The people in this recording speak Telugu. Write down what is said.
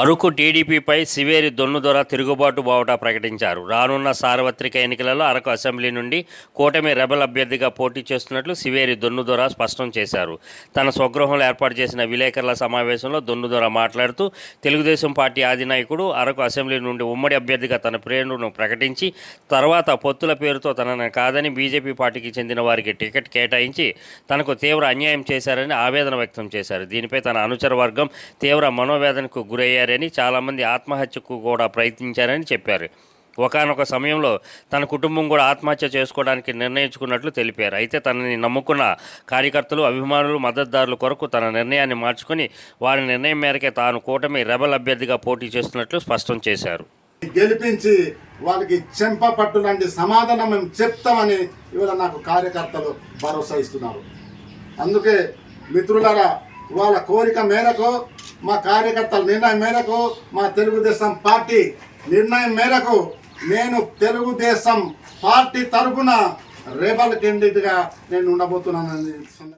అరకు టీడీపీపై సివేరి దొన్నుదొర తిరుగుబాటు బావుట ప్రకటించారు. రానున్న సార్వత్రిక ఎన్నికలలో అరకు అసెంబ్లీ నుండి కూటమి రెబల్ అభ్యర్థిగా పోటీ చేస్తున్నట్లు సివేరి దొన్నుదొర స్పష్టం చేశారు. తన స్వగృహంలో ఏర్పాటు చేసిన విలేకరుల సమావేశంలో దొన్నుదొర మాట్లాడుతూ తెలుగుదేశం పార్టీ ఆధినాయకుడు అరకు అసెంబ్లీ నుండి ఉమ్మడి అభ్యర్థిగా తన ప్రేరణను ప్రకటించి తర్వాత పొత్తుల పేరుతో తనను కాదని బీజేపీ పార్టీకి చెందిన వారికి టికెట్ కేటాయించి తనకు తీవ్ర అన్యాయం చేశారని ఆవేదన వ్యక్తం చేశారు. దీనిపై తన అనుచర వర్గం తీవ్ర మనోవేదనకు గురయ్యారని చాలామంది ఆత్మహత్యకు కూడా ప్రయత్నించారని చెప్పారు. ఒకానొక సమయంలో తన కుటుంబం కూడా ఆత్మహత్య చేసుకోవడానికి నిర్ణయించుకున్నట్లు తెలిపారు. అయితే తనని నమ్ముకున్న కార్యకర్తలు అభిమానులు మద్దతుదారుల కొరకు తన నిర్ణయాన్ని మార్చుకొని వారి నిర్ణయం మేరకే తాను కూటమి రెబల్ అభ్యర్థిగా పోటీ చేస్తున్నట్లు స్పష్టం చేశారు. గెలిపించి వాళ్ళకి చెంప పట్టులాంటి సమాధానం మేము చెప్తామని ఇవాళ నాకు కార్యకర్తలు భరోసా ఇస్తున్నారు. అందుకే మిత్రులారా వాళ్ళ కోరిక మేరకు మా కార్యకర్తల నిర్ణయం మేరకు మా తెలుగుదేశం పార్టీ నిర్ణయం మేరకు నేను తెలుగుదేశం పార్టీ తరఫున రేబల్ కెండిడేట్గా నేను ఉండబోతున్నానని